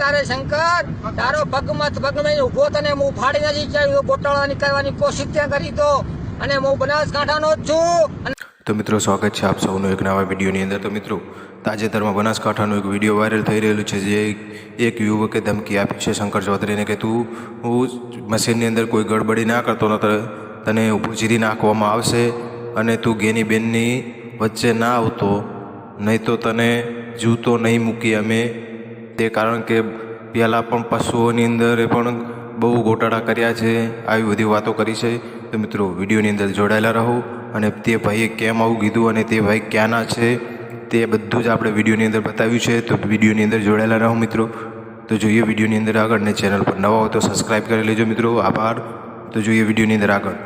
તારે શંકર, તારો પગમાં પગમાં ઊભો તને હું ફાડી નથી ચાલ્યો ગોટાળા નીકળવાની કોશિશ ત્યાં કરી તો. અને હું બનાસકાંઠાનો જ છું. તો મિત્રો, સ્વાગત છે આપ સૌનો એક નવા વિડીયોની અંદર. તો મિત્રો, તાજેતરમાં બનાસકાંઠાનો એક વીડિયો વાયરલ થઈ રહેલું છે, જે એક યુવકે ધમકી આપી છે. શંકર ચૌધરીને કે તું, હું મશીનની અંદર કોઈ ગડબડી ના કરતો ન તને ઊભું ચીરી નાખવામાં આવશે અને તું ગેની બેનની વચ્ચે ના આવતો, નહીં તો તને જૂતો નહીં મૂકી અમે તે કારણ કે પહેલાં પણ પશુઓની અંદર પણ બહુ ગોટાળા કર્યા છે, આવી બધી વાતો કરી છે. તો મિત્રો, વિડીયોની અંદર જોડાયેલા રહો અને તે ભાઈએ કેમ આવું કીધું અને તે ભાઈ ક્યાંના છે, તે બધું જ આપણે વિડીયોની અંદર બતાવ્યું છે. તો વિડીયોની અંદર જોડાયેલા રહો મિત્રો. તો જોઈએ વિડીયોની અંદર આગળ ને ચેનલ પર નવા હો તો સબસ્ક્રાઈબ કરી લેજો મિત્રો. આભાર. તો જોઈએ વિડીયોની અંદર આગળ.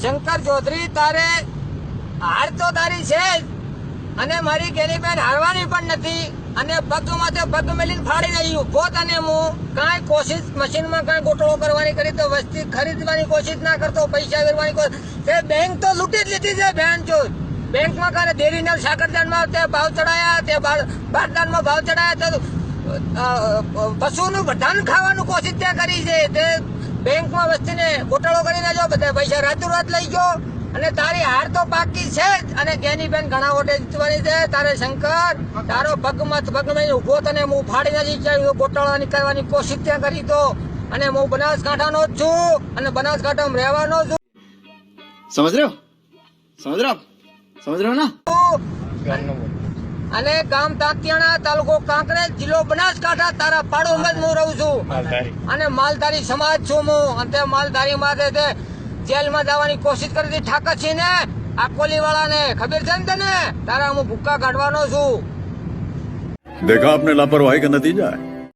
શંકર ચૌધરી, તારે હાર તો તારી છે અને મારી કેરીબેન બેન હારવાની પણ નથી. અને પગમાં તે પગ મેલીને ફાડી રહ્યું ઊભો તને હું કાંઈ કોશિશ મશીનમાં કાંઈ ગોટળો કરવાની કરી તો વસ્તી ખરીદવાની કોશિશ ના કરતો, પૈસા વેરવાની કોશિશ. તે બેંક તો લૂંટી જ લીધી છે બેન જો. બેંકમાં કાને ડેરીના સાકરદાનમાં તે ભાવ ચડાયા, તે બાર- બારદાનમાં ભાવ ચડાયા તો પશુનું ધન ખાવાનું કોશિશ ત્યાં કરી છે. તે બેંકમાં વસ્તીને ગોટાળો કરીને જો બધા પૈસા રાતું રાત લઈ ગયો. અને તારી હાર તો પાકી છે જ. અને ગેનીબેન ઘણા વોટે જીતવાની છે? તારે શંકર તારો પગમત પગમાં ઊભો તને હું ફાડીને જીતાવી ગોટાળવાની કરવાની કોશિશ ત્યાં કરી તો. અને હું બનાસકાંઠા નો જ છું. અને બનાસકાંઠામાં રહેવાનો છું. સમજ રહ્યો? સમજ રહ્યો? સમજ રહ્યો ના? અને ગામ તાતિયાણા તાલુકો કાંકરેજ જિલ્લો બનાસકાંઠા. તારા પાડોમાં જ હું રહું છું. અને માલધારી સમાજ છું હું. અને માલધારી માં જેલમાં જવાની કોશિશ કરી હતી. ઠાકરસિંહને, આ કોલી વાળાને ખબર છે ને તને? તારા હું ભૂક્કા કાઢવાનો છું. દેખા આપને લાપરવાહી કે નતીજા